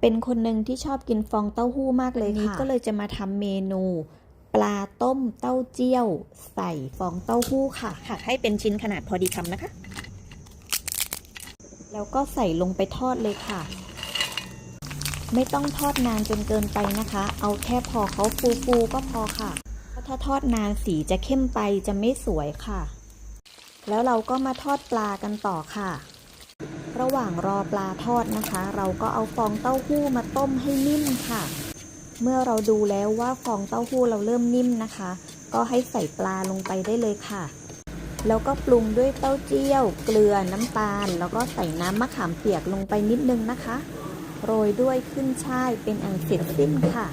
เป็นคนหนึ่งที่ชอบกินฟองเต้าหู้มากเลยค่ะนี้ก็เลยจะมาทำเมนู ปลาต้มเต้าเจี้ยว ใส่ฟองเต้าหู้ค่ะหักให้เป็นชิ้นขนาดพอดีคำนะคะ แล้วก็ใส่ลงไปทอดเลยค่ะ ไม่ต้องทอดนานจนเกินไปนะคะ เอาแค่พอเขาฟูๆก็พอค่ะเพราะถ้าทอดนานสีจะเข้มไปจะไม่สวยค่ะ แล้วเราก็มาทอดปลากันต่อค่ะ ระหว่างรอปลาทอดนะคะ เราก็เอาฟองเต้าหู้มาต้มให้นิ่มค่ะ เมื่อเราดูแล้วว่าฟองเต้าหู้เราเริ่มนิ่มนะคะ ก็ให้ใส่ปลาลงไปได้เลยค่ะ แล้วก็ปรุงด้วยเต้าเจี้ยว เกลือน้ำตาล แล้วก็ใส่น้ำมะขามเปียกลงไปนิดนึงนะคะ โรยด้วยขึ้นช่ายเป็นอันเสร็จสิ้นค่ะ